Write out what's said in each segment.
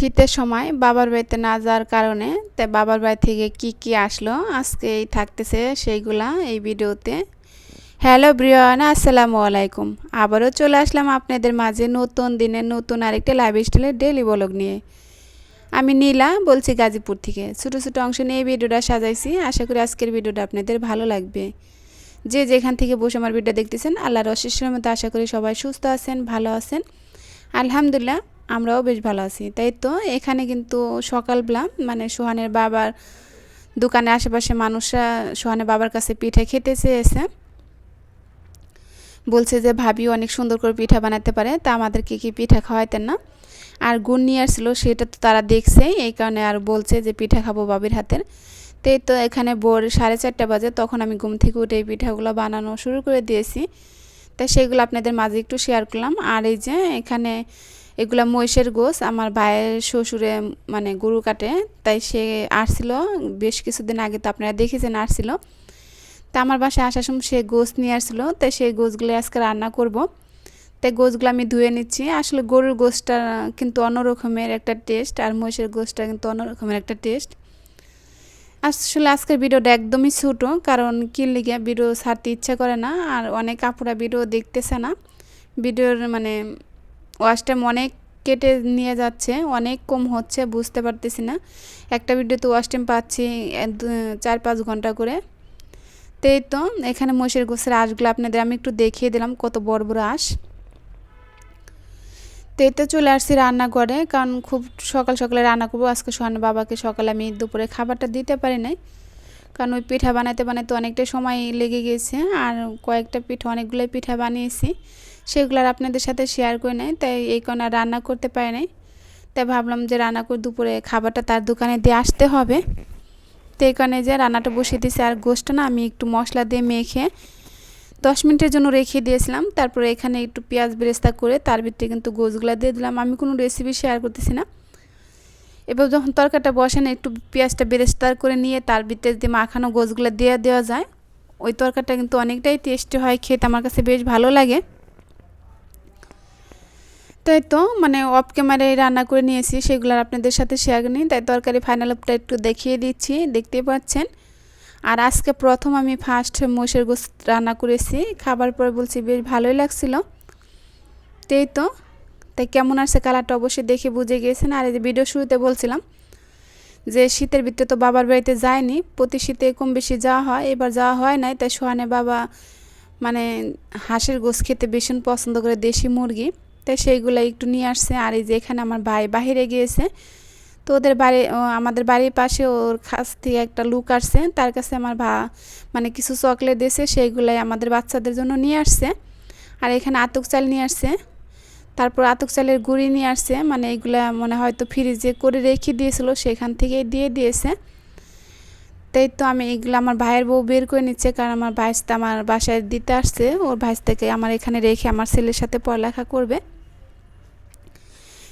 শীতের সময় বাবার বাড়িতে না যাওয়ার কারণে তাই বাবার বাড়ি থেকে কি কি আসলো আজকে এই থাকতেছে সেইগুলা এই ভিডিওতে। হ্যালো ব্রিয়ান, আসসালামু আলাইকুম। আবারও চলে আসলাম আপনাদের মাঝে নতুন দিনের নতুন আরেকটা লাইভ স্টাইলের ডেলি ব্লগ নিয়ে। আমি নীলা বলছি গাজীপুর থেকে। ছোটো ছোটো অংশ নিয়ে এই ভিডিওটা সাজাইছি। আশা করি আজকের ভিডিওটা আপনাদের ভালো লাগবে। যে যেখান থেকে বসে আমার ভিডিও দেখতেছেন, আল্লাহর অশেষের মতো আশা করি সবাই সুস্থ আছেন, ভালো আছেন। আলহামদুলিল্লাহ আমরাও বেশ ভালো আছি। তাই তো? এখানে কিন্তু সকালবেলা মানে সোহানের বাবার দোকানে আশেপাশে মানুষরা সোহানের বাবার কাছে পিঠে খেতে চেয়েছে। বলছে যে ভাবি অনেক সুন্দর করে পিঠা বানাতে পারে, তা আমাদেরকে কি পিঠা খাওয়াইতেন না? আর গুড় নিয়ে আসছিল, সেটা তো তারা দেখছে, এই কারণে আর বলছে যে, পিঠা খাব বাবির হাতের। তাই তো এখানে বোর সাড়ে চারটা বাজে, তখন আমি ঘুম থেকে উঠে এই পিঠাগুলো বানানো শুরু করে দিয়েছি। তাই সেগুলো আপনাদের মাঝে একটু শেয়ার করলাম। আর এই যে, এখানে এগুলা মহিষের গোস আমার ভাইয়ের শ্বশুরে মানে গরু কাটে, তাই সে আসছিল বেশ কিছুদিন আগে তো আপনারা দেখেছেন আসছিল তা আমার বাসায় আসার সময় সে গোস নিয়ে আসছিল। তাই সেই গোসগুলো আজকে রান্না করব। তাই গোসগুলো আমি ধুয়ে নিচ্ছি। আসলে গরুর গোসটা কিন্তু অন্যরকমের একটা টেস্ট, আর মহিষের গোসটা কিন্তু অন্যরকমের একটা টেস্ট। আসলে আজকের ভিডিওটা একদমই ছোটো, কারণ কি লিগে ভিডিও ছাড়তে ইচ্ছা করে না, আর অনেক আপুরা ভিডিও দেখতেছে না। ভিডিওর মানে ওয়াশ টাইম অনেক কেটে নিয়ে যাচ্ছে, অনেক কম হচ্ছে, বুঝতে পারতেছি না। একটা ভিডিওতে ওয়াশ টাইম পাচ্ছি চার পাঁচ ঘণ্টা করে। তেই তো, এখানে মহিষের গোসের আঁশগুলো আপনাদের আমি একটু দেখিয়ে দিলাম, কত বড় বড় আঁশ। তেতে চলে আসছি রান্না করে কারণ খুব সকাল সকালে রান্না করব, আজকে সোহান বাবাকে সকালে আমি দুপুরে খাবারটা দিতে পারি নাই। কারণ ওই পিঠা বানাতে বানাতে অনেকটা সময় লেগে গেছে, আর কয়েকটা পিঠা, অনেকগুলোই পিঠা বানিয়েছি। সেগুলো আর আপনাদের সাথে শেয়ার করে নেয়। তাই এই কারণে রান্না করতে পারে নাই। তাই ভাবলাম যে রান্না করে দুপুরে খাবারটা তার দোকানে দিয়ে আসতে হবে। তো এই কারণে যে রান্নাটা বসিয়ে দিয়েছি আর গোষ্ঠটা না আমি একটু মশলা দিয়ে মেখে দশ মিনিটের জন্য রেখে দিয়েছিলাম। তারপরে এখানে একটু পেঁয়াজ বেরেস্তা করে তার ভিতরে কিন্তু গোছগুলো দিয়ে দিলাম। আমি কোনো রেসিপি শেয়ার করতেছি না। এবার যখন তরকারিটা বসে না একটু পেঁয়াজটা বেরেস্তার করে নিয়ে তার ভিতরে যদি মাখানো গোছগুলো দিয়ে দেওয়া যায়, ওই তরকারিটা কিন্তু অনেকটাই টেস্টি হয়, খেতে আমার কাছে বেশ ভালো লাগে। তাই তো? মানে অফ ক্যামেরায় রান্না করে নিয়েছি, সেগুলো আপনাদের সাথে শেয়ার নিই তাই তরকারি ফাইনাল উপটা একটু দেখিয়ে দিচ্ছি, দেখতেই পাচ্ছেন। আর আজকে প্রথম আমি ফার্স্ট মোষের গোস রান্না করেছি, খাবার পরে বলছি বেশ ভালোই লাগছিল। তাই তো? তাই কেমন আসছে কালারটা অবশ্যই দেখে বুঝে গিয়েছেন। আর এই যে ভিডিও শুরুতে বলছিলাম যে শীতের ভিতরে তো বাবার বাড়িতে যায়নি, প্রতি শীতে কম বেশি যাওয়া হয়, এবার যাওয়া হয় নাই, তাই সোহানে বাবা মানে হাঁসের গোস খেতে ভীষণ পছন্দ করে দেশি মুরগি। তাই সেইগুলো একটু নিয়ে আসছে। আর এই যে এখানে আমার ভাই বাহিরে গিয়েছে, তো ওদের বাড়ি আমাদের বাড়ির পাশে ওর কাছ থেকে একটা লুক আসছে। তার কাছে আমার ভা মানে কিছু চকলেট দিয়েছে, সেইগুলাই আমাদের বাচ্চাদের জন্য নিয়ে আসছে। আর এখানে আতক চাল নিয়ে আসছে। তারপর আতক চালের গুঁড়ি নিয়ে আসছে। মানে এইগুলা মনে হয়তো ফ্রিজে করে রেখে দিয়েছিল, সেখান থেকে দিয়ে দিয়েছে। তাই তো আমি এগুলো আমার ভাইয়ের বউ বের করে নিচ্ছে, কারণ আমার ভাইসটা আমার বাসায় দিতে আসছে। ওর ভাইস থেকে আমার এখানে রেখে আমার ছেলের সাথে পড়ালেখা করবে।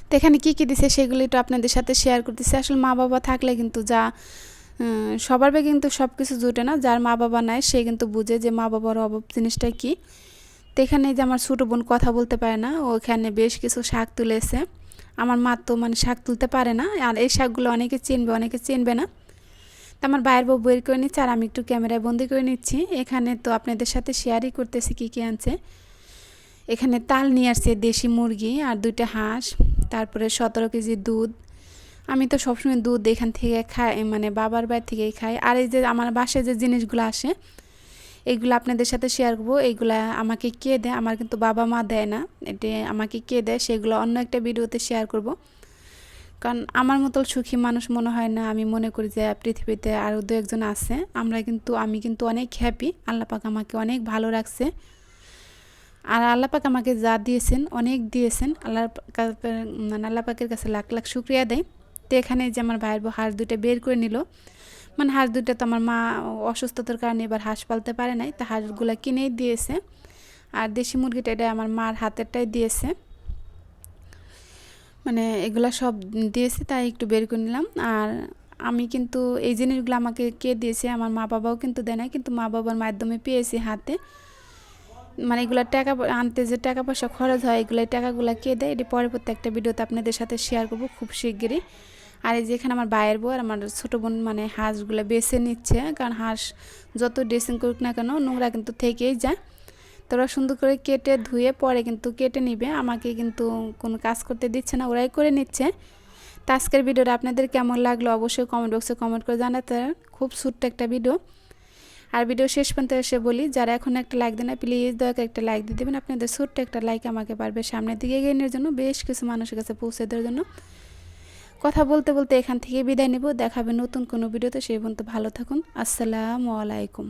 তো এখানে কী কী দিছে সেগুলি তো আপনাদের সাথে শেয়ার করতেছি। আসলে মা বাবা থাকলে কিন্তু যা সবার বে কিন্তু সব কিছু জুটে না, যার মা বাবা নাই সে কিন্তু বুঝে যে মা বাবার অভাব জিনিসটা কী। তো এখানে যে আমার ছোটো বোন কথা বলতে পারে না ওখানে বেশ কিছু শাক তুলেছে। আমার মা তো মানে শাক তুলতে পারে না, আর এই শাকগুলো অনেকে চিনবে অনেকে চিনবে না। তো আমার বাইরের বউ বের করে নিচ্ছে, আর আমি একটু ক্যামেরায় বন্দি করে নিচ্ছি। এখানে তো আপনাদের সাথে শেয়ারই করতেছি কী কী আনছে। এখানে তাল নিয়ে আসছে দেশি মুরগি আর দুইটা হাঁস, তারপরে সতেরো কেজি দুধ। আমি তো সবসময় দুধ এখান থেকে খাই মানে বাবার বাড়ি থেকেই খাই। আর এই যে আমার বাসায় যে জিনিসগুলো আসে এইগুলো আপনাদের সাথে শেয়ার করব। এইগুলো আমাকে কে দেয়, আমার কিন্তু বাবা মা দেয় না। এটা আমাকে কে দেয়, সেগুলো অন্য একটা ভিডিওতে শেয়ার করব। কারণ আমার মতো সুখী মানুষ মনে হয় না। আমি মনে করি যে পৃথিবীতে আরও দু একজন আছে। আমরা কিন্তু, আমি কিন্তু অনেক হ্যাপি আল্লাপাক আমাকে অনেক ভালো রাখছে। আর আল্লাপাক আমাকে যা দিয়েছেন, অনেক দিয়েছেন আল্লাহ মানে আল্লাপাকের কাছে লাখ লাখ শুক্রিয়া দেয়। তো এখানে যে আমার ভাইয়ের বউ হাঁস দুটো বের করে নিল। মানে হাঁস দুটো তো আমার মা অসুস্থতার কারণে এবার হাঁস পালতে পারে নাই, তা হাঁসগুলো কিনেই দিয়েছে। আর দেশি মুরগিটা এটা আমার মার হাতেরটাই দিয়েছে। মানে এগুলা সব দিয়েছে, তাই একটু বের করে নিলাম। আর আমি কিন্তু এই জিনিসগুলো আমাকে কে দিয়েছে, আমার মা বাবাও কিন্তু দেয় না কিন্তু মা বাবার মাধ্যমে পেয়েছি হাতে। মানে এগুলো টাকা আনতে যে টাকা পয়সা খরচ হয়, এগুলো টাকাগুলো কে দেয়, এটি পরবর্তী একটা ভিডিওতে আপনাদের সাথে শেয়ার করব খুব শিগগিরই। আর এই যেখানে আমার ভাইয়ের বউ আর আমার ছোটো বোন মানে হাঁসগুলো বেছে নিচ্ছে, কারণ হাঁস যত ড্রেসিং করুক না কেন নোংরা কিন্তু থেকেই যায়। তো ওরা সুন্দর করে কেটে ধুয়ে পরে কিন্তু কেটে নিবে, আমাকে কিন্তু কোনো কাজ করতে দিচ্ছে না, ওরাই করে নিচ্ছে। তো আজকের ভিডিওটা আপনাদের কেমন লাগল অবশ্যই কমেন্ট বক্সে কমেন্ট করে জানাতে। খুব ছোট্ট একটা ভিডিও। আর ভিডিও শেষ পর্যন্ত এসে বলি, যারা এখন একটা লাইক দেন না প্লিজ দয়াকে একটা লাইক দিয়ে দেবেন। আপনাদের ছোট্ট একটা লাইক আমাকে পারবে সামনের দিকে এগিয়ে নেওয়ার জন্য, বেশ কিছু মানুষের কাছে পৌঁছে দেওয়ার জন্য। কথা বলতে বলতে এখান থেকে বিদায় নেব। দেখাবে নতুন কোনো ভিডিওতে সেই পর্যন্ত ভালো থাকুন। আসসালামু আলাইকুম।